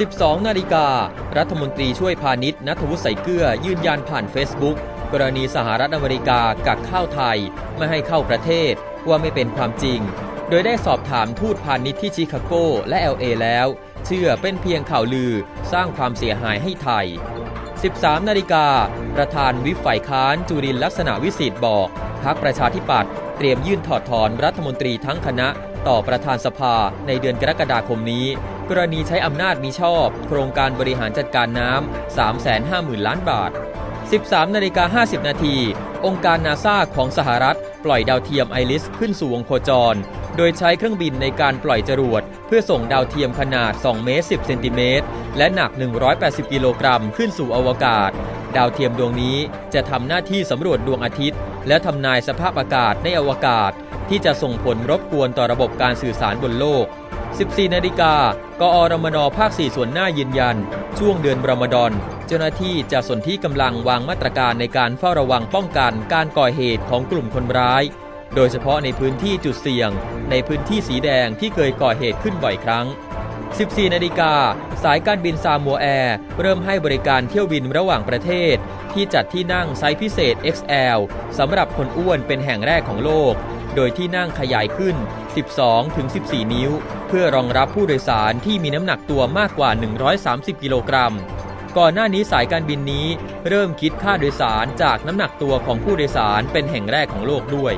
12 นาฬิกา รัฐมนตรีช่วยพาณิชย์นัทวุฒิใสเกลือยืนยันผ่านเฟซบุ๊กกรณีสหรัฐอเมริกากักข้าวไทย ไม่ให้เข้าประเทศว่าไม่เป็นความจริง โดยได้สอบถามทูตพาณิชย์ที่ชิคาโกและ LA แล้ว เชื่อเป็นเพียงข่าวลือสร้างความเสียหายให้ไทย 13 นาฬิกา ประธานวิฝ่ายค้านจุรินลักษณะวิสิทธิ์บอกพักประชาธิปัตย์เตรียมยื่นถอดถอนรัฐมนตรีทั้งคณะ ต่อประธานสภาในเดือนกรกฎาคมนี้ กรณีใช้อำนาจมิชอบ โครงการบริหารจัดการน้ำ 350,000 ล้านบาท 13นาฬิกา50 นาที องค์การนาซาของสหรัฐ ปล่อยดาวเทียมไอริสขึ้นสู่วงโคจร โดยใช้เครื่องบินในการปล่อยจรวด เพื่อส่งดาวเทียมขนาด 2 เมตร 10 เซนติเมตร และหนัก 180 กิโลกรัมขึ้นสู่อวกาศ ดาวเทียมดวงนี้จะทำหน้าที่สำรวจดวงอาทิตย์ และทำนายสภาพอากาศในอวกาศ ที่จะส่งผลรบกวนต่อระบบการสื่อสารบนโลก 14 นาฬิกากอรมนภาค 4 ส่วนหน้ายืนยัน ช่วงเดือนรอมฎอนเจ้าหน้าที่จะสนที่กำลังวางมาตรการในการเฝ้าระวังป้องกันการก่อเหตุของกลุ่มคนร้าย โดยเฉพาะในพื้นที่จุดเสี่ยง ในพื้นที่สีแดงที่เคยก่อเหตุขึ้นบ่อยครั้ง 14 นาฬิกาสายการบินซามัวแอร์เริ่มให้บริการเที่ยวบินระหว่างประเทศ ที่จัดที่นั่งไซส์พิเศษ XL สำหรับคนอ้วนเป็นแห่งแรกของโลก โดยที่นั่งขยายขึ้น 12-14 นิ้ว เพื่อรองรับผู้โดยสารที่มีน้ำหนักตัวมากกว่า 130 กิโลกรัม ก่อนหน้านี้สายการบินนี้เริ่มคิดค่าโดยสารจากน้ำหนักตัวของผู้โดยสารเป็นแห่งแรกของโลกด้วย